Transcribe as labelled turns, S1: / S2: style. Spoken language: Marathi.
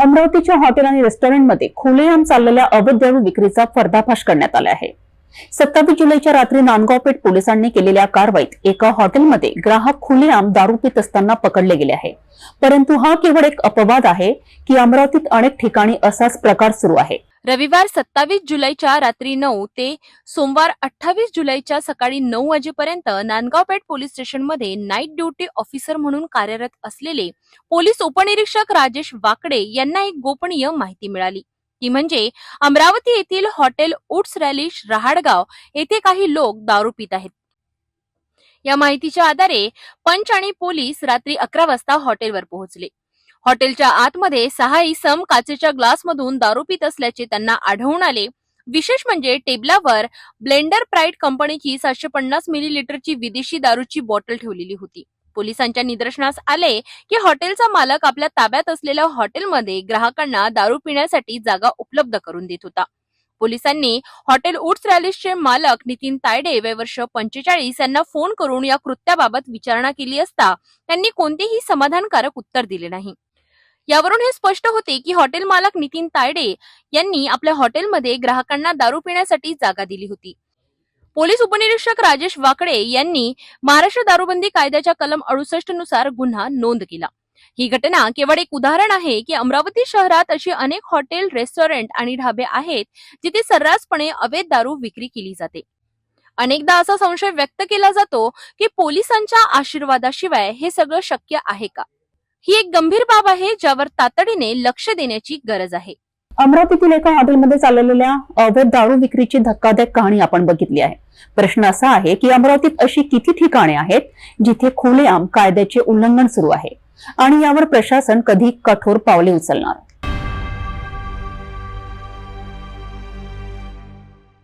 S1: अमरावतीच्या हॉटेल आणि रेस्टॉरंटमध्ये खुलेआम चाललेल्या अवैध दारू विक्रीचा पर्दाफाश करण्यात आला आहे. सत्तावीस जुलैच्या रात्री नांदगाव पेठ पोलिसांनी केलेल्या कारवाईत एका हॉटेलमध्ये ग्राहक खुलेआम दारू पित असताना पकडले गेले आहे. परंतु हा केवळ एक अपवाद आहे की अमरावतीत अनेक ठिकाणी असाच प्रकार सुरू आहे.
S2: रविवार सत्तावीस जुलैच्या रात्री नऊ ते सोमवार अठ्ठावीस जुलैच्या सकाळी नऊ वाजेपर्यंत नांदगाव पेठ पोलीस स्टेशनमध्ये नाईट ड्युटी ऑफिसर म्हणून कार्यरत असलेले पोलीस उपनिरीक्षक राजेश वाकडे यांना एक गोपनीय माहिती मिळाली. ती म्हणजे अमरावती येथील हॉटेल उट्स रॅली रहाडगाव येथे काही लोक दारू पित आहेत. या माहितीच्या आधारे पंच आणि पोलीस रात्री अकरा वाजता हॉटेलवर पोहोचले. हॉटेलच्या आतमध्ये सहा इसम काचेच्या ग्लासमधून दारू पित असल्याचे त्यांना आढळून आले. विशेष म्हणजे टेबलावर ब्लेंडर प्राईड कंपनीची सातशे पन्नास मिलीलिटरची विदेशी दारूची बॉटल ठेवलेली होती. पोलिसांच्या निदर्शनास आले की हॉटेलचा मालक आपल्या ताब्यात असलेल्या हॉटेलमध्ये ग्राहकांना दारू पिण्यासाठी जागा उपलब्ध करून देत होता. पोलिसांनी हॉटेल उट्स रॅलिसचे मालक नितीन तायडे वय वर्ष पंचेचाळीस यांना फोन करून या कृत्याबाबत विचारणा केली असता त्यांनी कोणतेही समाधानकारक उत्तर दिले नाही. यावरून हे स्पष्ट होते की हॉटेल मालक नितीन तायडे यांनी आपल्या हॉटेलमध्ये ग्राहकांना दारू पिण्यासाठी जागा दिली होती. पोलीस उपनिरीक्षक राजेश वाकडे यांनी महाराष्ट्र दारूबंदी कायद्याच्या कलम अडुसष्टनुसार गुन्हा नोंद केला. ही घटना केवळ एक उदाहरण आहे की अमरावती शहरात अशी अनेक हॉटेल रेस्टॉरंट आणि ढाबे आहेत जिथे सर्रासपणे अवैध दारू विक्री केली जाते. अनेकदा असा संशय व्यक्त केला जातो की पोलिसांच्या आशीर्वादाशिवाय हे सगळं शक्य आहे का? ही एक गंभीर बाब आहे ज्यावर तातडीने लक्ष देण्याची गरज आहे.
S1: अमरावतीतील एका हॉटेलमध्ये चाललेल्या अवैध दारू विक्रीची धक्कादायक कहाणी आपण बघितली आहे. प्रश्न असा आहे की अमरावतीत अशी किती ठिकाणे आहेत जिथे खुलेआम कायद्याचे उल्लंघन सुरू आहे? आणि यावर प्रशासन कधी कठोर पावले उचलणार?